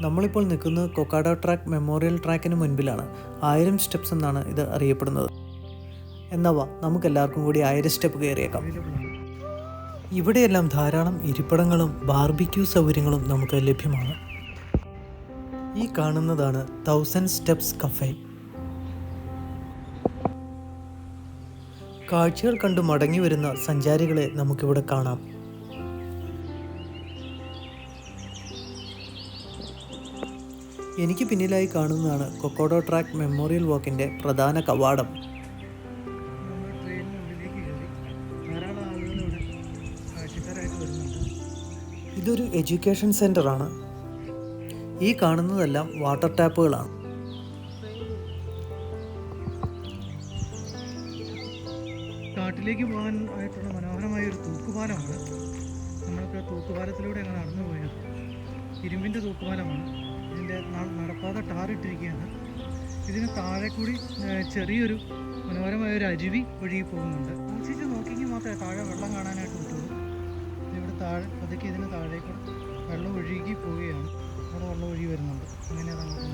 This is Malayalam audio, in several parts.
നമ്മളിപ്പോൾ നിൽക്കുന്നത് കൊക്കാഡോ ട്രാക്ക് മെമ്മോറിയൽ ട്രാക്കിന് മുൻപിലാണ്. ആയിരം സ്റ്റെപ്സ് എന്നാണ് ഇത് അറിയപ്പെടുന്നത്. എന്നവ നമുക്കെല്ലാവർക്കും കൂടി ആയിരം സ്റ്റെപ്പ് കയറിയേക്കാം. ഇവിടെയെല്ലാം ധാരാളം ഇരിപ്പിടങ്ങളും ബാർബിക്യൂ സൗകര്യങ്ങളും നമുക്ക് ലഭ്യമാണ്. ഈ കാണുന്നതാണ് തൗസൻഡ് സ്റ്റെപ്സ് കഫേ കാഴ്ചകൾ കണ്ടു മടങ്ങി വരുന്ന സഞ്ചാരികളെ നമുക്കിവിടെ കാണാം. എനിക്ക് പിന്നിലായി കാണുന്നതാണ് കൊക്കോഡോ ട്രാക്ക് മെമ്മോറിയൽ വാക്കിന്റെ പ്രധാന കവാടം. ഇതൊരു എഡ്യൂക്കേഷൻ സെന്ററാണ്. ഈ കാണുന്നതെല്ലാം വാട്ടർ ടാപ്പുകളാണ്. കാട്ടിലേക്ക് പോകാൻ ആയിട്ടുള്ള മനോഹരമായ ഒരു തൂക്കുപാലമാണ് നമ്മളൊക്കെ തൂക്കുപാലത്തിലൂടെ അങ്ങനെ നടന്നു പോയത് ഇരുമ്പിന്റെ തൂക്കുപാലമാണ്. നടപ്പാത ടാറിട്ടിരിക്കുകയാണ് ഇതിന് താഴെ കൂടി ചെറിയൊരു മനോഹരമായ ഒരു അരുവി ഒഴുകി പോകുന്നുണ്ട്. സൂക്ഷിച്ച് നോക്കിയെങ്കിൽ മാത്രമേ താഴെ വെള്ളം കാണാനായിട്ട് പറ്റുള്ളൂ. ഇവിടെ താഴെ പതുക്കെ ഇതിന് താഴേക്കൂടെ വെള്ളം ഒഴുകി പോവുകയാണ്. അവിടെ വെള്ളം ഒഴുകി വരുന്നുണ്ട്. അങ്ങനെ അത് അങ്ങോട്ട്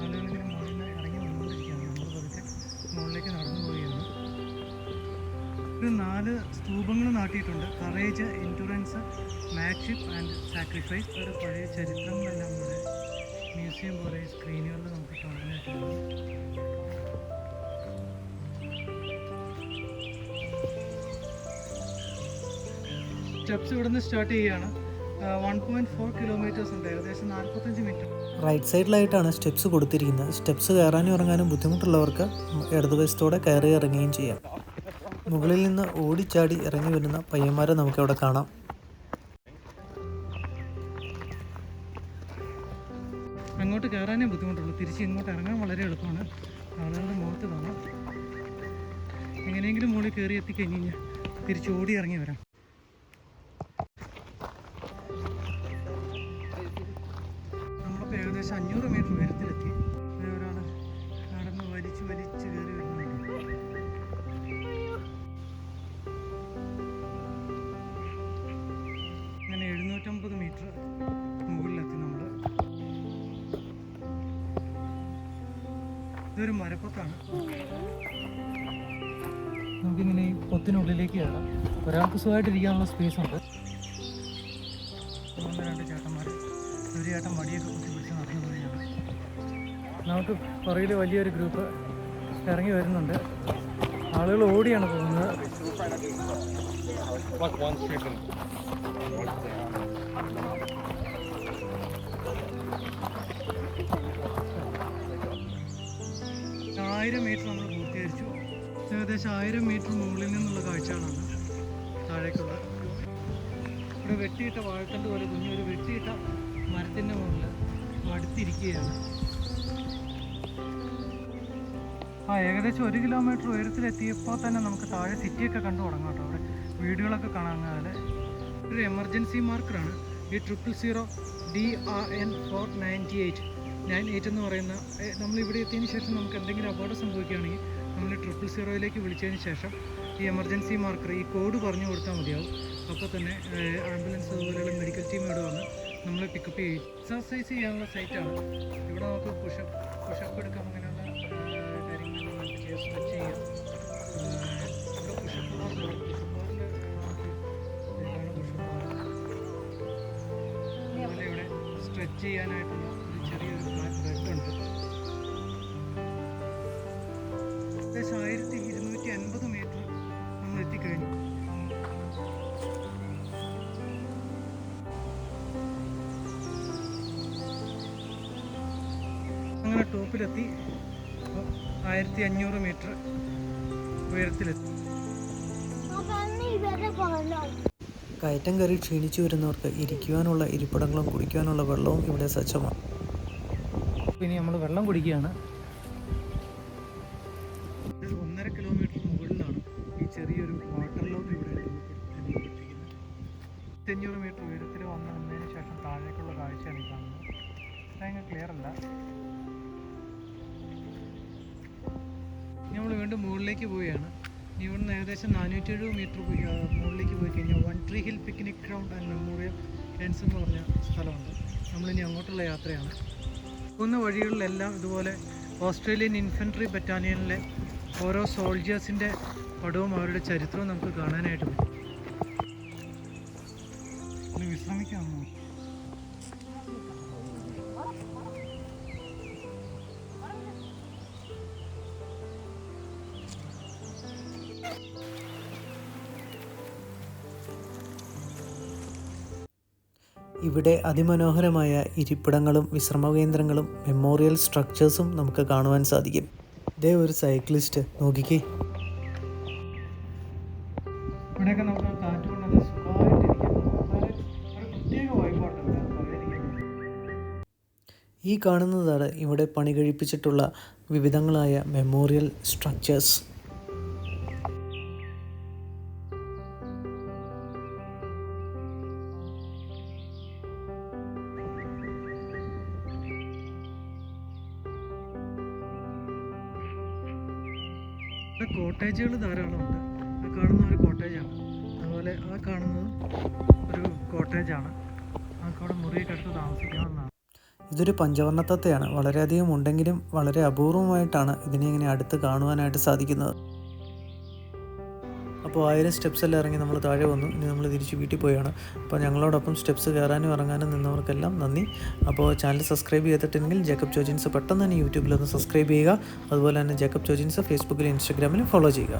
മുന്നോട്ട് മുകളിൽ ഇറങ്ങി വന്നുകൊണ്ടിരിക്കുകയാണ്. നമ്മൾ പതുക്കെ മുകളിലേക്ക് നടന്നു പോവുകയാണ്. ഒരു നാല് സ്തൂപങ്ങൾ നാട്ടിയിട്ടുണ്ട്. Courage endurance marksmanship and sacrifice ഒരു പഴയ ചരിത്രങ്ങളെല്ലാം ഇവിടെ മ്യൂസിയം പോലെ സ്ക്രീനുകളിൽ നമുക്ക് കാണാനായിട്ട് സ്റ്റെപ്സ് ഇവിടെ നിന്ന് സ്റ്റാർട്ട് ചെയ്യുകയാണ്. വൺ പോയിന്റ് ഫോർ കിലോമീറ്റേഴ്സ് ഉണ്ട്. ഏകദേശം നാൽപ്പത്തഞ്ച് മിനിറ്റ് റൈറ്റ് സൈഡിലായിട്ടാണ് സ്റ്റെപ്സ് കൊടുത്തിരിക്കുന്നത്. സ്റ്റെപ്സ് കയറാനും ഇറങ്ങാനും ബുദ്ധിമുട്ടുള്ളവർക്ക് ഇടതുവശത്തോടെ കയറി ഇറങ്ങുകയും ചെയ്യാം. മുകളിൽ നിന്ന് ഓടിച്ചാടി ഇറങ്ങി വരുന്ന പയ്യന്മാരെ നമുക്കവിടെ കാണാം. അങ്ങോട്ട് കയറാനേ ബുദ്ധിമുട്ടുള്ളൂ. തിരിച്ച് ഇങ്ങോട്ട് ഇറങ്ങാൻ വളരെ എളുപ്പമാണ്. ആളുകളുടെ മുഖത്ത് കാണാം. എങ്ങനെയെങ്കിലും മുകളിൽ കയറി എത്തിക്കഴിഞ്ഞ് കഴിഞ്ഞാൽ തിരിച്ച് ഓടി ഇറങ്ങി വരാം. ഇതൊരു മരപ്പൊത്താണ് നമുക്കിങ്ങനെ ഈ പൊത്തിനുള്ളിലേക്ക് കയറാം. ഒരാൾക്ക് സുഖമായിട്ട് ഇരിക്കാനുള്ള സ്പേസ് ഉണ്ട്. ഒന്ന് രണ്ട് ചേട്ടന്മാർ ഒരു ചേട്ടൻ മടിയൊക്കെ കുത്തി പിടിച്ച് നടന്നു പോവുകയാണ്. നമുക്ക് പുറകിൽ വലിയൊരു ഗ്രൂപ്പ് ഇറങ്ങി വരുന്നുണ്ട്. ആളുകൾ ഓടിയാണ് പോകുന്നത്. ആയിരം മീറ്റർ നമ്മൾ പൂർത്തീകരിച്ചു. ഏകദേശം ആയിരം മീറ്റർ മുകളിൽ നിന്നുള്ള കാഴ്ചകളാണ് താഴേക്കുള്ള ഇവിടെ വെട്ടിയിട്ട വാഴത്തണ്ട് പോലെ കുഞ്ഞൊരു വെട്ടിയിട്ട മരത്തിന്റെ മുകളിൽ മടുത്തിരിക്കുകയാണ് ആ ഏകദേശം ഒരു കിലോമീറ്റർ ഉയരത്തിലെത്തിയപ്പോൾ തന്നെ നമുക്ക് താഴെ സിറ്റിയൊക്കെ കണ്ടു തുടങ്ങാം കേട്ടോ. അവിടെ വീടുകളൊക്കെ കാണാൻ ഒരു എമർജൻസി മാർക്കറാണ് ഈ triple zero D R N four ninety eight nine eight എന്ന് പറയുന്ന നമ്മൾ ഇവിടെ എത്തിയതിന് ശേഷം നമുക്ക് എന്തെങ്കിലും അപകടം സംഭവിക്കുകയാണെങ്കിൽ നമ്മൾ ട്രിപ്പിൾ സീറോയിലേക്ക് വിളിച്ചതിന് ശേഷം ഈ എമർജൻസി മാർക്കർ ഈ കോഡ് പറഞ്ഞു കൊടുത്താൽ മതിയാവും. അപ്പോൾ തന്നെ ആംബുലൻസ് അതുപോലെയുള്ള മെഡിക്കൽ ടീം ഇവിടെ വന്ന് നമ്മളെ പിക്കപ്പ് ചെയ്യും. എക്സർസൈസ് ചെയ്യാനുള്ള സൈറ്റാണ് ഇവിടെ നമുക്ക് പുഷപ്പ് പുഷപ്പ് എടുക്കാം അങ്ങനെയുള്ള നമുക്ക് സ്ട്രെച്ച് ചെയ്യാം. ഇവിടെ സ്ട്രെച്ച് ചെയ്യാനായിട്ടുള്ള അങ്ങനെ ടോപ്പിലെത്തി. ആയിരത്തി അഞ്ഞൂറ് മീറ്റർ ഉയരത്തിലെത്തി. കയറ്റം കയറി ക്ഷീണിച്ചു വരുന്നവർക്ക് ഇരിക്കുവാനുള്ള ഇരിപ്പിടങ്ങളും കുടിക്കുവാനുള്ള വെള്ളവും ഇവിടെ സജ്ജമാണ് ഇനി നമ്മൾ വെള്ളം കുടിക്കുകയാണ്. ഒന്നര കിലോമീറ്റർ മുകളിലാണ് ഈ ചെറിയൊരു വാട്ടർ ലോക്ക് ഇവിടെ അഞ്ഞൂറ് മീറ്റർ ഉയരത്തിൽ വന്ന് നിന്നതിന് ശേഷം താഴേക്കുള്ള കാഴ്ചയാണ് കാണുന്നത്. ഭയങ്കര ക്ലിയർ അല്ല. നമ്മൾ വീണ്ടും മുകളിലേക്ക് പോവുകയാണ്. ഇവിടുന്ന് ഏകദേശം നാനൂറ്റി എഴുപത് മീറ്റർ മുകളിലേക്ക് പോയി കഴിഞ്ഞാൽ one tree hill picnic ground and memorial എൻസ് എന്ന് പറഞ്ഞ സ്ഥലമുണ്ട്. നമ്മളിനി അങ്ങോട്ടുള്ള യാത്രയാണ്. പോകുന്ന വഴികളിലെല്ലാം ഇതുപോലെ ഓസ്ട്രേലിയൻ ഇൻഫൻട്രി ബറ്റാലിയനിലെ ഓരോ സോൾജേഴ്സിന്റെ പടവും അവരുടെ ചരിത്രവും നമുക്ക് കാണാനായിട്ട് പറ്റും. വിശ്രമിക്കാമോ? ഇവിടെ അതിമനോഹരമായ ഇരിപ്പിടങ്ങളും വിശ്രമ കേന്ദ്രങ്ങളും മെമ്മോറിയൽ സ്ട്രക്ചേഴ്സും നമുക്ക് കാണുവാൻ സാധിക്കും. ഇതേ ഒരു സൈക്ലിസ്റ്റ്. നോക്കിക്കേ. ഇവിടെയൊക്കെ നമുക്ക് കാറ്റ് ഈ കാണുന്നതാണ് ഇവിടെ പണി കഴിപ്പിച്ചിട്ടുള്ള വിവിധങ്ങളായ മെമ്മോറിയൽ സ്ട്രക്ചേഴ്സ്. ഇവിടെ കോട്ടേജുകൾ ധാരാളമുണ്ട് ആ കാണുന്ന ഒരു കോട്ടേജാണ്. അതുപോലെ ആ കാണുന്നത് ഒരു കോട്ടേജാണ്. നമുക്ക് അവിടെ മുറിയൊക്കെ എടുത്ത് താമസിക്കാവുന്നതാണ്. ഇതൊരു പഞ്ചവർണ തത്തയാണ് വളരെയധികം ഉണ്ടെങ്കിലും വളരെ അപൂർവമായിട്ടാണ് ഇതിനെ ഇങ്ങനെ അടുത്ത് കാണുവാനായിട്ട് സാധിക്കുന്നത്. അപ്പോൾ ആയിരം സ്റ്റെപ്സ് എല്ലാം ഇറങ്ങി നമ്മൾ താഴെ വന്നു. ഇനി നമ്മൾ തിരിച്ച് വീട്ടിൽ പോയാണ്. അപ്പോൾ ഞങ്ങളോടൊപ്പം സ്റ്റെപ്സ് കയറാനും ഇറങ്ങാനും നിന്നവർക്കെല്ലാം നന്ദി. അപ്പോൾ ചാനൽ സബ്സ്ക്രൈബ് ചെയ്തിട്ടുണ്ടെങ്കിൽ ജേക്കബ് ചോജിൻസ് പെട്ടെന്ന് തന്നെ യൂട്യൂബിലൊന്ന് സബ്സ്ക്രൈബ് ചെയ്യുക. അതുപോലെ തന്നെ ജേക്കബ് ചോജിൻസ് ഫേസ്ബുക്കിലും ഇൻസ്റ്റാഗ്രാമിലും ഫോളോ ചെയ്യുക.